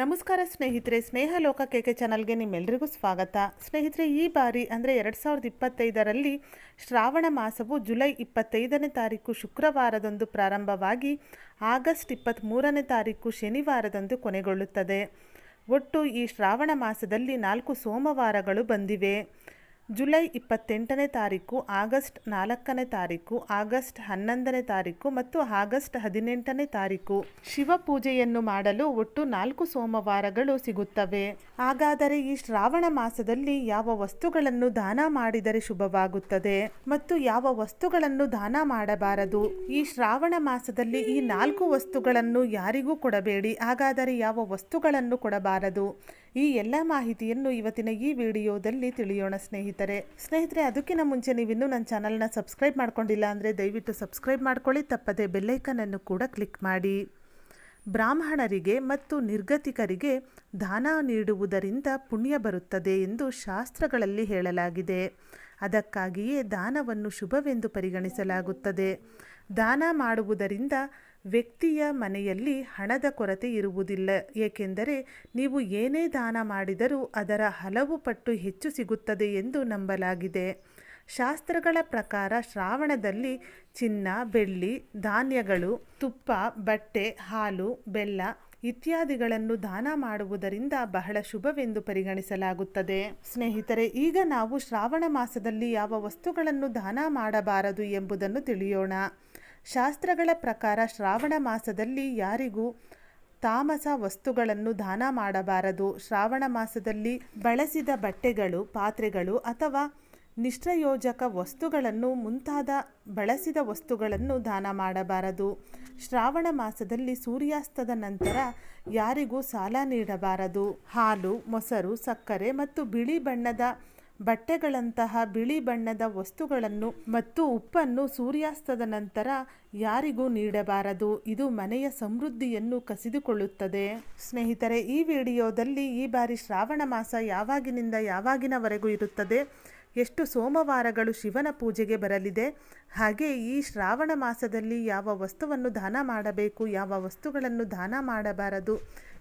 ನಮಸ್ಕಾರ ಸ್ನೇಹಿತರೆ ಸ್ನೇಹ ಲೋಕ ಕೆಕೆ ಚಾನಲ್ಗೆ ನಿಮ್ಮೆಲ್ಲರಿಗೂ ಸ್ವಾಗತ. ಸ್ನೇಹಿತರೆ, ಈ ಬಾರಿ ಅಂದರೆ ಎರಡು ಸಾವಿರದ ಇಪ್ಪತ್ತೈದರಲ್ಲಿ ಶ್ರಾವಣ ಮಾಸವು ಜುಲೈ ಇಪ್ಪತ್ತೈದನೇ ತಾರೀಕು ಶುಕ್ರವಾರದಂದು ಪ್ರಾರಂಭವಾಗಿ ಆಗಸ್ಟ್ ಇಪ್ಪತ್ತ್ಮೂರನೇ ತಾರೀಕು ಶನಿವಾರದಂದು ಕೊನೆಗೊಳ್ಳುತ್ತದೆ. ಒಟ್ಟು ಈ ಶ್ರಾವಣ ಮಾಸದಲ್ಲಿ ನಾಲ್ಕು ಸೋಮವಾರಗಳು ಬಂದಿವೆ. ಜುಲೈ ಇಪ್ಪತ್ತೆಂಟನೇ ತಾರೀಕು, ಆಗಸ್ಟ್ ನಾಲ್ಕನೇ ತಾರೀಕು, ಆಗಸ್ಟ್ ಹನ್ನೊಂದನೇ ತಾರೀಕು ಮತ್ತು ಆಗಸ್ಟ್ ಹದಿನೆಂಟನೇ ತಾರೀಕು. ಶಿವ ಪೂಜೆಯನ್ನು ಮಾಡಲು ಒಟ್ಟು ನಾಲ್ಕು ಸೋಮವಾರಗಳು ಸಿಗುತ್ತವೆ. ಹಾಗಾದರೆ ಈ ಶ್ರಾವಣ ಮಾಸದಲ್ಲಿ ಯಾವ ವಸ್ತುಗಳನ್ನು ದಾನ ಮಾಡಿದರೆ ಶುಭವಾಗುತ್ತದೆ ಮತ್ತು ಯಾವ ವಸ್ತುಗಳನ್ನು ದಾನ ಮಾಡಬಾರದು? ಈ ಶ್ರಾವಣ ಮಾಸದಲ್ಲಿ ಈ ನಾಲ್ಕು ವಸ್ತುಗಳನ್ನು ಯಾರಿಗೂ ಕೊಡಬೇಡಿ. ಹಾಗಾದರೆ ಯಾವ ವಸ್ತುಗಳನ್ನು ಕೊಡಬಾರದು? ಈ ಎಲ್ಲ ಮಾಹಿತಿಯನ್ನು ಇವತ್ತಿನ ಈ ವಿಡಿಯೋದಲ್ಲಿ ತಿಳಿಯೋಣ ಸ್ನೇಹಿತರೆ. ಸ್ನೇಹಿತರೆ, ಅದಕ್ಕಿಂತ ಮುಂಚೆ ನೀವಿನ್ನೂ ನನ್ನ ಚಾನಲ್ನ ಸಬ್ಸ್ಕ್ರೈಬ್ ಮಾಡ್ಕೊಂಡಿಲ್ಲ ಅಂದರೆ ದಯವಿಟ್ಟು ಸಬ್ಸ್ಕ್ರೈಬ್ ಮಾಡ್ಕೊಳ್ಳಿ, ತಪ್ಪದೆ ಬೆಲ್ಲೈಕನನ್ನು ಕೂಡ ಕ್ಲಿಕ್ ಮಾಡಿ. ಬ್ರಾಹ್ಮಣರಿಗೆ ಮತ್ತು ನಿರ್ಗತಿಕರಿಗೆ ದಾನ ನೀಡುವುದರಿಂದ ಪುಣ್ಯ ಬರುತ್ತದೆ ಎಂದು ಶಾಸ್ತ್ರಗಳಲ್ಲಿ ಹೇಳಲಾಗಿದೆ. ಅದಕ್ಕಾಗಿಯೇ ದಾನವನ್ನು ಶುಭವೆಂದು ಪರಿಗಣಿಸಲಾಗುತ್ತದೆ. ದಾನ ಮಾಡುವುದರಿಂದ ವ್ಯಕ್ತಿಯ ಮನೆಯಲ್ಲಿ ಹಣದ ಕೊರತೆ ಇರುವುದಿಲ್ಲ. ಏಕೆಂದರೆ ನೀವು ಏನೇ ದಾನ ಮಾಡಿದರೂ ಅದರ ಹಲವು ಪಟ್ಟು ಹೆಚ್ಚು ಸಿಗುತ್ತದೆ ಎಂದು ನಂಬಲಾಗಿದೆ. ಶಾಸ್ತ್ರಗಳ ಪ್ರಕಾರ ಶ್ರಾವಣದಲ್ಲಿ ಚಿನ್ನ, ಬೆಳ್ಳಿ, ಧಾನ್ಯಗಳು, ತುಪ್ಪ, ಬಟ್ಟೆ, ಹಾಲು, ಬೆಲ್ಲ ಇತ್ಯಾದಿಗಳನ್ನು ದಾನ ಮಾಡುವುದರಿಂದ ಬಹಳ ಶುಭವೆಂದು ಪರಿಗಣಿಸಲಾಗುತ್ತದೆ. ಸ್ನೇಹಿತರೆ, ಈಗ ನಾವು ಶ್ರಾವಣ ಮಾಸದಲ್ಲಿ ಯಾವ ವಸ್ತುಗಳನ್ನು ದಾನ ಮಾಡಬಾರದು ಎಂಬುದನ್ನು ತಿಳಿಯೋಣ. ಶಾಸ್ತ್ರಗಳ ಪ್ರಕಾರ ಶ್ರಾವಣ ಮಾಸದಲ್ಲಿ ಯಾರಿಗೂ ತಾಮಸ ವಸ್ತುಗಳನ್ನು ದಾನ ಮಾಡಬಾರದು. ಶ್ರಾವಣ ಮಾಸದಲ್ಲಿ ಬಳಸಿದ ಬಟ್ಟೆಗಳು, ಪಾತ್ರೆಗಳು ಅಥವಾ ನಿಷ್ಠಯೋಜಕ ವಸ್ತುಗಳನ್ನು, ಮುಂತಾದ ಬಳಸಿದ ವಸ್ತುಗಳನ್ನು ದಾನ ಮಾಡಬಾರದು. ಶ್ರಾವಣ ಮಾಸದಲ್ಲಿ ಸೂರ್ಯಾಸ್ತದ ನಂತರ ಯಾರಿಗೂ ಸಾಲ ನೀಡಬಾರದು. ಹಾಲು, ಮೊಸರು, ಸಕ್ಕರೆ ಮತ್ತು ಬಿಳಿ ಬಣ್ಣದ ಬಟ್ಟೆಗಳಂತಹ ಬಿಳಿ ಬಣ್ಣದ ವಸ್ತುಗಳನ್ನು ಮತ್ತು ಉಪ್ಪನ್ನು ಸೂರ್ಯಾಸ್ತದ ನಂತರ ಯಾರಿಗೂ ನೀಡಬಾರದು. ಇದು ಮನೆಯ ಸಮೃದ್ಧಿಯನ್ನು ಕಸಿದುಕೊಳ್ಳುತ್ತದೆ. ಸ್ನೇಹಿತರೆ, ಈ ವಿಡಿಯೋದಲ್ಲಿ ಈ ಬಾರಿ ಶ್ರಾವಣ ಮಾಸ ಯಾವಾಗಿನಿಂದ ಯಾವಾಗಿನವರೆಗೂ ಇರುತ್ತದೆ? ಎಷ್ಟು ಸೋಮವಾರಗಳು ಶಿವನ ಪೂಜೆಗೆ ಬರಲಿದೆ? ಹಾಗೆ ಈ ಶ್ರಾವಣ ಮಾಸದಲ್ಲಿ ಯಾವ ವಸ್ತುವನ್ನು ದಾನ ಮಾಡಬೇಕು? ಯಾವ ವಸ್ತುಗಳನ್ನು ದಾನ ಮಾಡಬಾರದು?